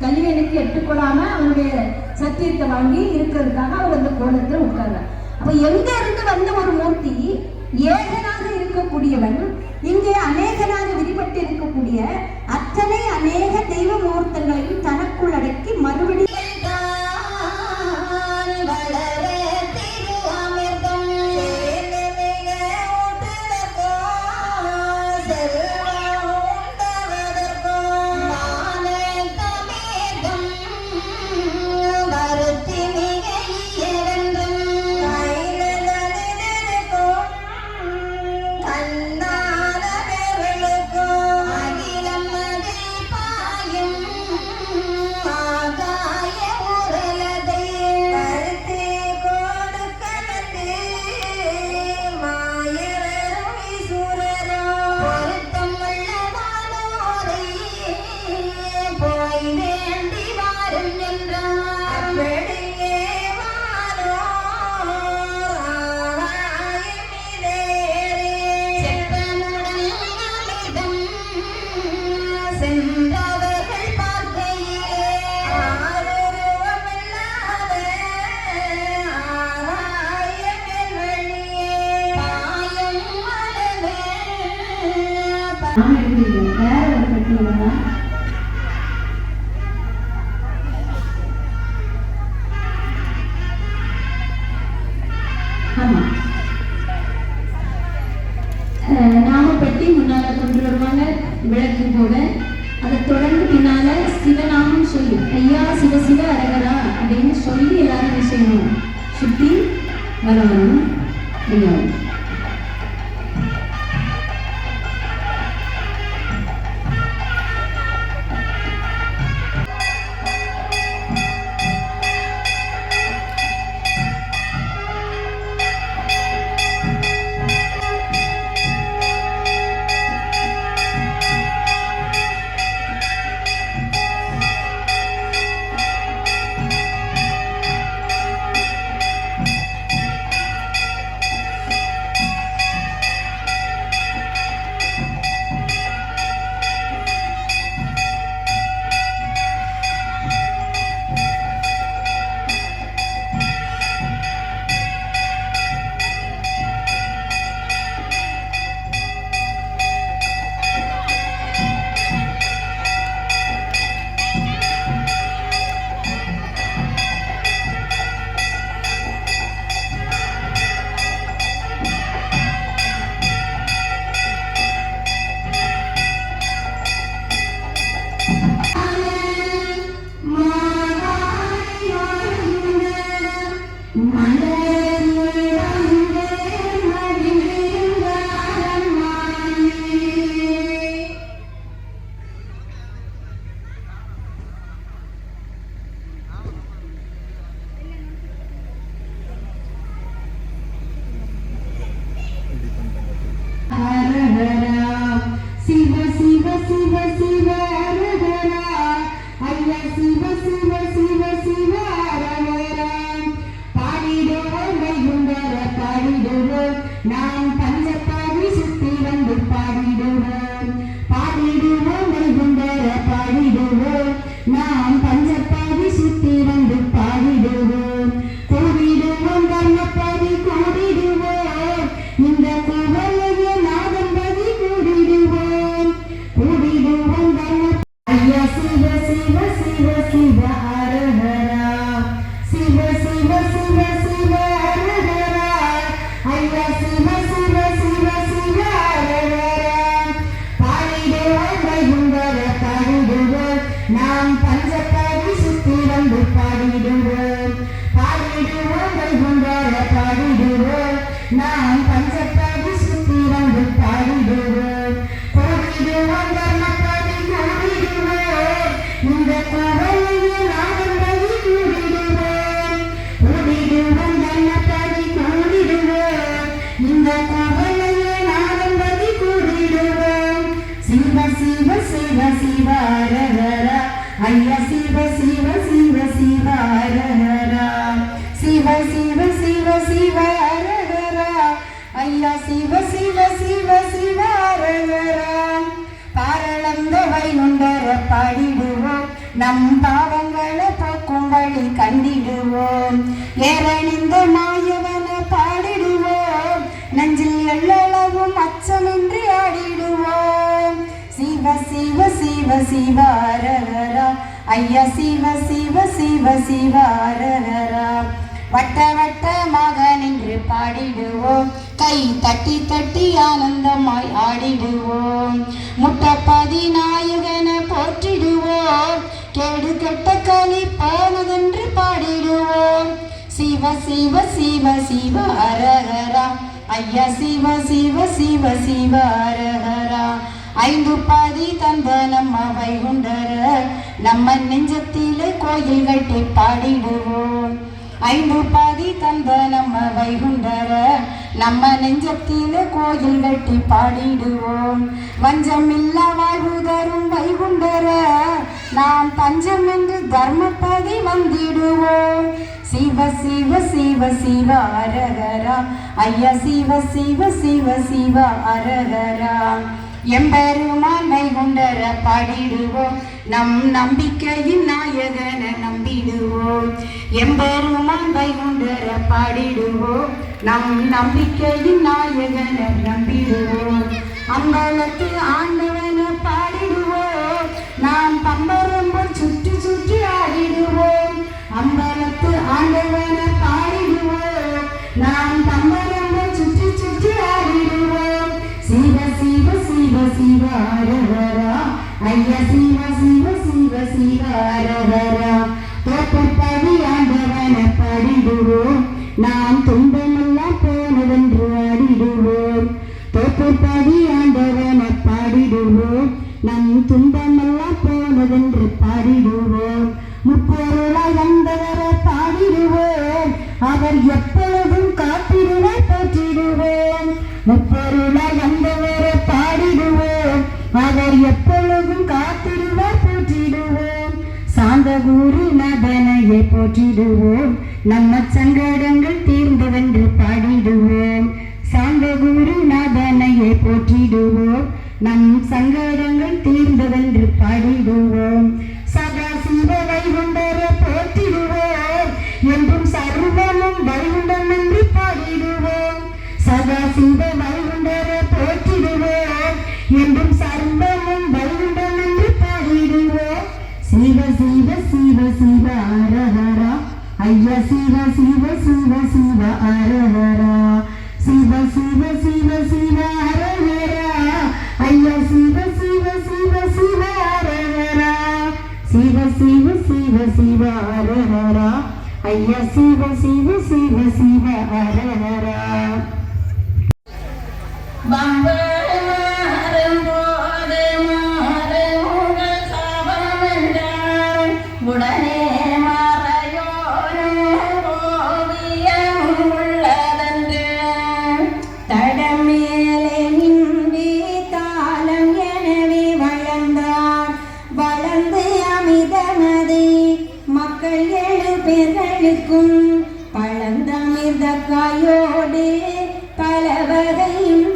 கல்வியனுக்கு எட்டுக்கொள்ளாம அவனுடைய சத்தியத்தை வாங்கி இருக்கிறதுக்காக அவர் அந்த கோலத்துல உட்கார் அப்ப எங்க இருந்து வந்த ஒரு மூர்த்தி ஏகனாக இருக்கக்கூடியவன் இங்கே அநேகனாக விரிபட்டு இருக்கக்கூடிய அத்தனை அநேக தெய்வ மூர்த்தங்களையும் சிவ சிவ அரகரா அப்படின்னு சொல்லி எல்லாரும் என்ன செய்யணும் சுற்றி வரணும் நீங்கள் see நாம் பஞ்சப்பாடி சுத்தி வந்து பாடிடுவோம். பாடிடுவோம் வைகுண்டர பாடிடுவோம். நாம் ஐயா சிவ சிவ சிவ சிவ அரஹரா சிவ சிவ சிவ சிவ அரஹரா ஐயா சிவ சிவ சிவ சிவ அரஹரா பாரளந்த வைகுண்டர பாடிடுவோம். நம் பாவங்களை போக்கும் வழி கண்டிடுவோம். ஏறணிந்த மாயவன பாடிடுவோம். நெஞ்சில் எள்ளளவும் அச்சமின்றி ஆடிடுவோம். சிவ சிவ சிவ சிவ ஐயா சிவ சிவ சிவ சிவ வட்ட வட்டமாக நின்று பாடிடுவோம் கை தட்டி தட்டி ஆனந்தமாய் ஆடிடுவோம் முட்டப்பதி நாயகன போற்றிடுவோம் கேடு கெட்ட களி போனதென்று பாடிடுவோம் சிவ சிவ சிவ சிவ அரகரா ஐயா சிவ சிவ சிவ சிவ அரகரா ஐந்து பாதி தந்த நம்ம வைகுண்டர நம்ம நெஞ்சத்திலே கோயில் கட்டி பாடிடுவோம் ஐந்து பாதி தந்த நம்ம வைகுண்டர நம்ம நெஞ்சத்திலே கோயில் கட்டி பாடிடுவோம் வஞ்சமில்லா வாழ்வு தரும் வைகுண்டர நாம் பஞ்சம் என்று தர்மப்பதி வந்திடுவோம். சிவ சிவ சிவ சிவ அரகரா. ஐயா சிவ சிவ சிவ சிவ அரகரா. எம்பெருமான் வைகுண்டர பாடிடுவோம். நம் நம்பிக்கையின் நாயகன நம்பிடுவோம். எம்பெருமான் வைகுண்டர பாடிடுவோம். நம் நம்பிக்கையின் நாயகன நம்பிடுவோம். அம்பலத்து ஆண்டவன பாடிடுவோம் நாம் துன்பமெல்லாம் போனதென்று ஆடிடுவோம். தோப்புப்படி ஆண்டவன பாடிடுவோம் நம் துன்பமெல்லாம் போனதென்று பாடிடுவோம். முப்பொருளாய் வந்தவரை பாடிடுவோம். அவர் எப்பொழுதும் காத்திடுவார் போற்றிடுவோம். முப்பொருளாய் வந்தவரை பாடிடுவோம். அவர் எப்பொழுதும் காத்திடுவார் போற்றிடுவோம். சாந்த குரு நதனையை போற்றிடுவோம். நம்ம சங்கடங்கள் தீர்ந்தவென்று பாடிடுவோம். சாந்த குரு போற்றிடுவோம். நம் சங்கடங்கள் தீர்ந்தவென்று பாடிடுவோம். சதா சிவ வைகுண்டர போற்றிடுவோம். என்றும் சர்வமும் வைகுண்டம் என்று பாடிடுவோம். சதா சிவ வைகுண்டர போற்றிடுவோம். என்றும் ஐயா சிவ சிவ சிவ சிவ அரஹரா சிவ சிவ சிவ சிவ அரஹரா ஐயா சிவ சிவ சிவ சிவ அரஹரா சிவ சிவ சிவ சிவ அரஹரா ஐயா சிவ சிவ சிவ சிவ அரஹரா வம்பரும்போது ஏழு பேர்களுக்கும் பழந்தமிர்த காயோடு பல வகையும்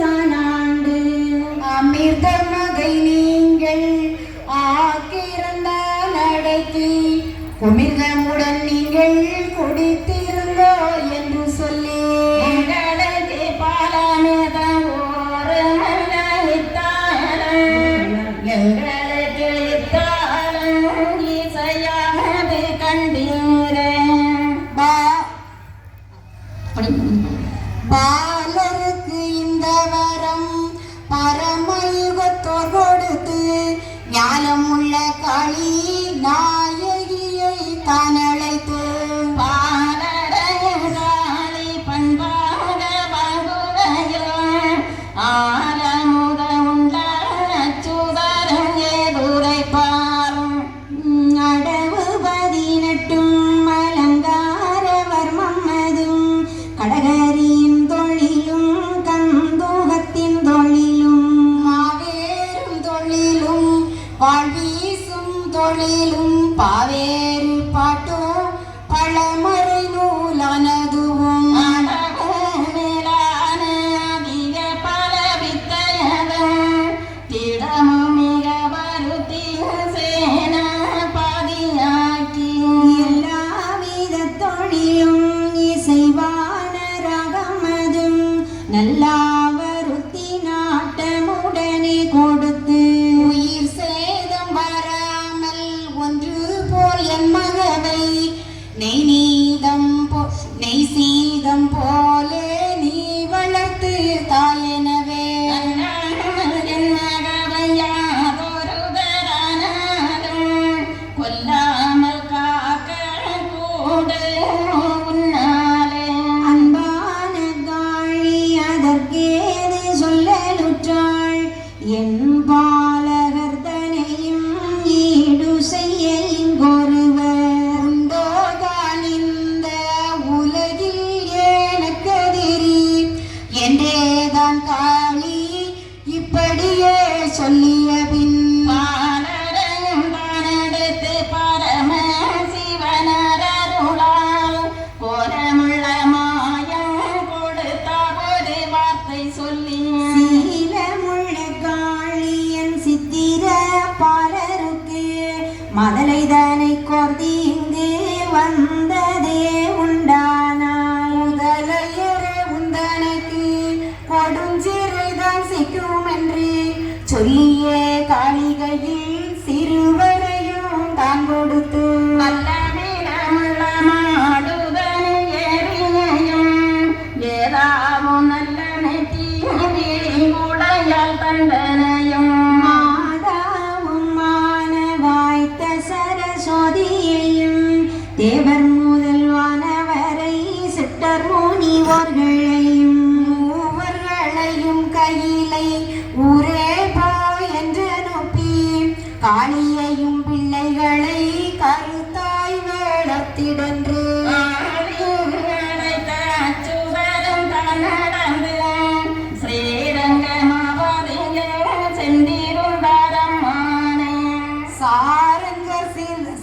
啊。காளியையும் பிள்ளைகளை கருத்தாய் வேளத்திடன்று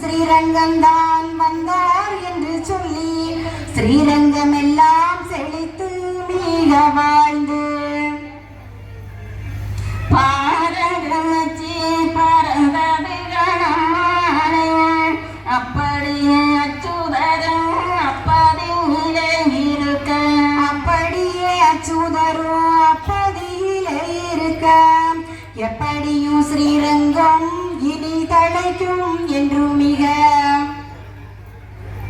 ஸ்ரீரங்கம்தான் வந்தார் என்று சொல்லி ஸ்ரீரங்கம் எல்லாம் செழித்து மிக வாழ்ந்து என்றும் இனி தலைக்கும் என்றும் மிக